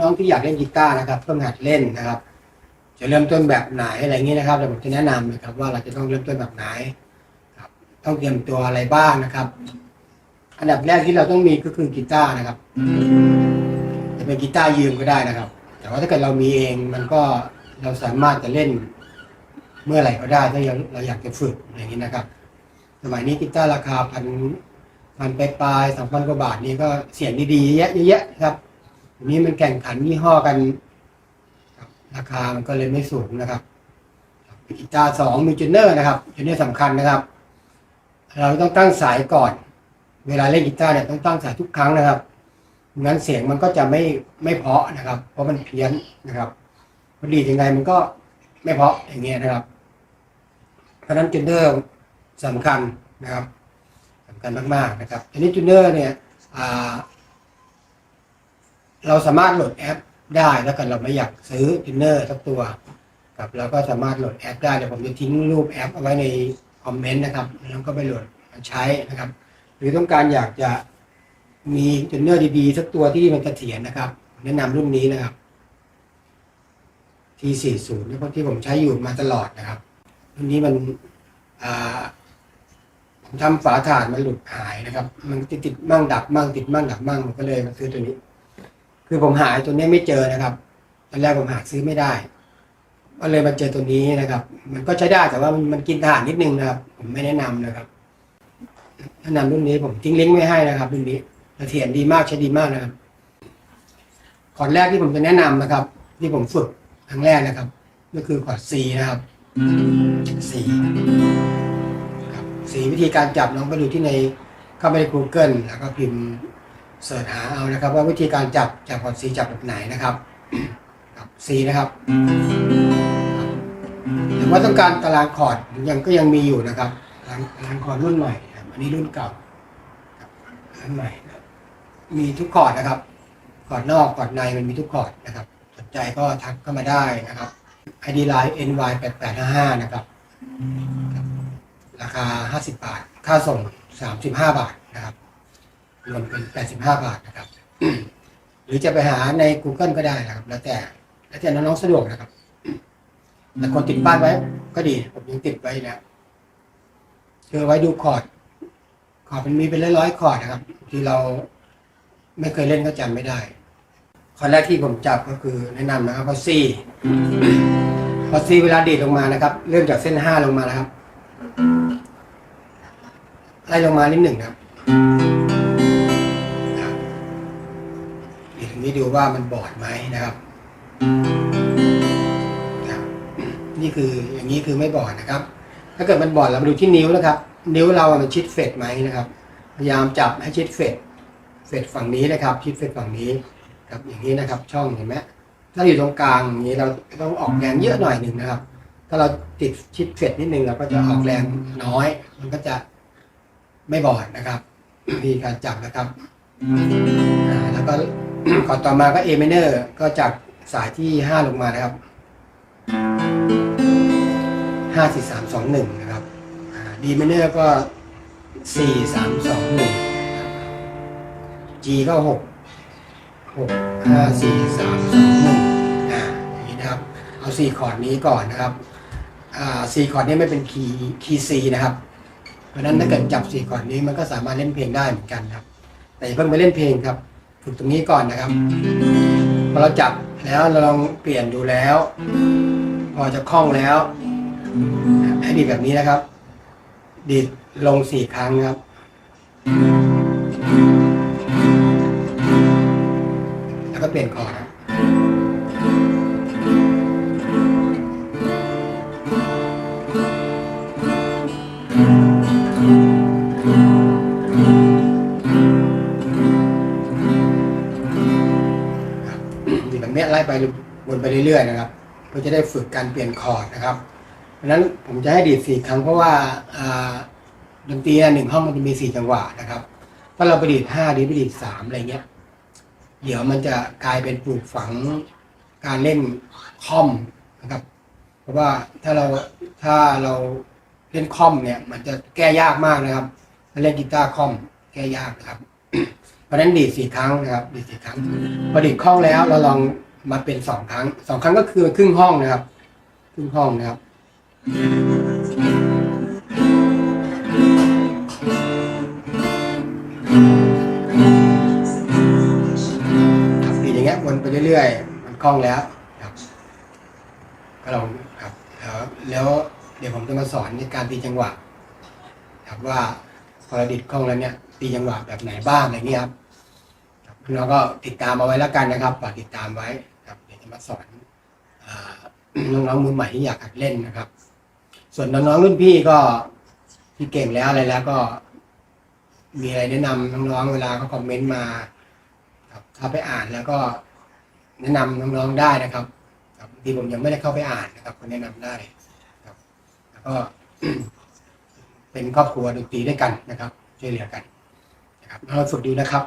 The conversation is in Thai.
น้องๆที่อยากเล่นกีตาร์นะครับเพิ่งหัดเล่นนะครับ จะเริ่มต้นแบบไหนอะไรอย่างนี้นะครับเดี๋ยวผมจะแนะนำนะครับ ว่าเราจะต้องเริ่มต้นแบบไหนครับต้องเตรียมตัวอะไรบ้างนะครับ อันดับแรกที่เราต้องมีก็คือกีตาร์นะครับจะเป็นกีตาร์ยืมก็ได้นะครับ แต่ว่าถ้าเกิดเรามีเองมันก็เราสามารถจะเล่น เมื่อไหร่ก็ได้ถ้าเราอยากจะฝึกอย่างนี้นะครับ สมัยนี้กีตาร์ราคาพันพันปลายสองพันกว่าบาทนี่ก็เสียงดีๆเยอะๆเยะครับ ทีนี้มันแข่งขันยี่ห้อกันราคามันก็เลยไม่สูงนะครับกีตาร์สองมีจูเนอร์นะครับจูเนอร์สำคัญนะครับ เราต้องตั้งสายก่อน เวลาเล่นกีตาร์เนี่ยต้องตั้งสายทุกครั้งนะครับงั้นเสียงมันก็จะไม่ไม่เพราะนะครับ เพราะมันเพี้ยนนะครับพอดีดยังไงมันก็ไม่เพราะอย่างเงี้ยนะครับ เพราะนั้นจูเนอร์สำคัญนะครับสำคัญมากๆนะครับทีนี้จูเนอร์เนี่ยอ่า เราสามารถโหลดแอปได้แล้วกันเราไม่อยากซื้อจูเนอร์สักตัวครับเราก็สามารถโหลดแอปได้เดี๋ยวผมจะทิ้งรูปแอปเอาไว้ในคอมเมนต์นะครับแล้วก็ไปโหลดมาใช้นะครับ หรือต้องการอยากจะมีจูเนอร์ดีๆสักตัวที่มันเสถียรนะครับ แนะนำรุ่นนี้นะครับ T40 นี่เพราะที่ผมใช้อยู่มาตลอดนะครับรุ่นนี้มันอ่าผมทำฝาถ่านมันหลุดหายนะครับ มันติดติดมั่งดับมั่งติดมั่งดับมั่งผมก็เลยมาซื้อตัวนี้ คือผมหาตัวนี้ไม่เจอนะครับตอนแรกผมหาซื้อไม่ได้ก็เลยมาเจอตัวนี้นะครับ มันก็ใช้ได้แต่ว่ามันมันกินถ่านนิดนึงนะครับ ผมไม่แนะนำนะครับแนะนำรุ่นนี้ผมทิ้งลิงก์ไว้ให้นะครับรุ่นนี้เสถียรดีมากใช้ดีมากนะครับคอร์ดแรกที่ผมจะแนะนำนะครับ ที่ผมฝึกครั้งแรกนะครับ ก็คือคอร์ด C นะครับ C ครับ C วิธีการจับน้องไปดูที่ในเข้าไปใน Google แล้วก็พิมพ์ เสิร์ชหาเอานะครับ ว่าวิธีการจับจับคอร์ด C จับแบบไหนนะครับครับ C นะครับหรือว่าต้องการตารางคอร์ดยังก็ยังมีอยู่นะครับตารางคอร์ดรุ่นใหม่อันนี้รุ่นเก่าครับรุ่นใหม่มีทุกคอร์ดนะครับคอร์ดนอกคอร์ดในมันมีทุกคอร์ดนะครับ สนใจก็ทักเข้ามาได้นะครับ ID line ny 8 8 5 5นะครับ ราคา50บาท ค่าส่ง35บาทนะครับร วมเป็น 85 บาทนะครับ หรือจะไปหาใน Google ก็ได้นะครับ แล้วแต่ แล้วแต่น้องๆสะดวกนะครับแต่คนติดบ้านไว้ก็ดี ผมยังติดไว้นะคือไว้ดูคอร์ด คอร์ดมันมีเป็นร้อยๆคอร์ดนะครับ ที่เราไม่เคยเล่นก็จำไม่ได้คอร์ดแรกที่ผมจับก็คือแนะนำนะครับพอซี่พอซีเวลาดีดลงมานะครับ เริ่มจากเส้นห้าลงมานะครับ ไล่ลงมานิดหนึ่งครับ ดีดตรงนี้ดูว่ามันบอดไหมนะครับครับ นี่คืออย่างนี้คือไม่บอดนะครับ ถ้าเกิดมันบอดเรามาดูที่นิ้วนะครับ นิ้วเราอะมันชิดเฟดไหมนะครับ พยายามจับให้ชิดเฟดเฟดฝั่งนี้นะครับ ชิดเฟดฝั่งนี้ครับอย่างนี้นะครับ ช่องเห็นไหมถ้าอยู่ตรงกลางอย่างนี้เราต้องออกแรงเยอะหน่อยหนึ่งนะครับ ถ้าเราติดชิดเฟดนิดนึงเราก็จะออกแรงน้อย มันก็จะไม่บอดนะครับวิธีการจับนะครับอ่าแล้วก็ ก่อนต่อมาก็เอเมเนอร์ก็จากสายที่ห้าลงมานะครับห้าสี่สามสองหนึ่งนะครับดีเมเนอร์ก็สี่สามสองหนึ่งจีก็หกหกห้าสี่สามสองหนึ่งอ่าอย่างนี้นะครับ เอาสี่คอร์ดนี้ก่อนนะครับอ่าสี่คอร์ดนี้ไม่เป็นคีย์คีย์ซีนะครับ เพราะนั้นถ้าเกิดจับสี่คอร์ดนี้มันก็สามารถเล่นเพลงได้เหมือนกันครับ แต่เพิ่งไปเล่นเพลงครับ ฝึกตรงนี้ก่อนนะครับพอเราจับแล้วเราลองเปลี่ยนดูแล้ว พอจะคล่องแล้วให้ดีดแบบนี้นะครับ ดีดลงสี่ครั้งครับ แล้วก็เปลี่ยนคอร์ด แบบนี้ไล่ไปวนไปเรื่อยๆนะครับ เพื่อจะได้ฝึกการเปลี่ยนคอร์ดนะครับ เพราะฉะนั้นผมจะให้ดีดสี่ครั้งเพราะว่าดนตรีหนึ่งห้องมันจะมีสี่จังหวะนะครับ ถ้าเราไปดีดห้าดีไปดีดสามอะไรเงี้ย เดี๋ยวมันจะกลายเป็นปลูกฝังการเล่นคอมนะครับ เพราะว่าถ้าเราถ้าเราเล่นคอมเนี่ย มันจะแก้ยากมากนะครับถ้าเล่นกีตาร์คอมแก้ยากนะครับ เพราะฉะนั้นดีดสี่ครั้งนะครับ ดีดสี่ครั้งพอดีดคล่องแล้วเราลองมาเป็นสองครั้งสองครั้งก็คือครึ่งห้องนะครับ ครึ่งห้องนะครับครับดีดอย่างเงี้ยวนไปเรื่อยๆ มันคล่องแล้วครับก็ลองครับแล้วแล้วเดี๋ยวผมจะมาสอนในการตีจังหวะครับว่า พอเราดิดคล่องแล้วเนี่ยตีจังหวะแบบไหนบ้างอะไรเงี้ยครับครับน้องก็ติดตามเอาไว้แล้วกันนะครับฝากติดตามไว้ครับเดี๋ยวจะมาสอนน้องๆมือใหม่ที่อยากหัดเล่นนะครับ ส่วนน้องๆรุ่นพี่ก็ที่เก่งแล้วอะไรแล้วก็ มีอะไรแนะนำน้องๆเวลาเขาคอมเมนต์มาครับเข้าไปอ่านแล้วก็แนะนำน้องๆได้นะครับครับทีผมยังไม่ได้เข้าไปอ่านนะครับก็แนะนำได้ครับ แล้วก็ เป็นครอบครัวดนตรีด้วยกันนะครับช่วยเหลือกันนะครับเราฝึกดูนะครับ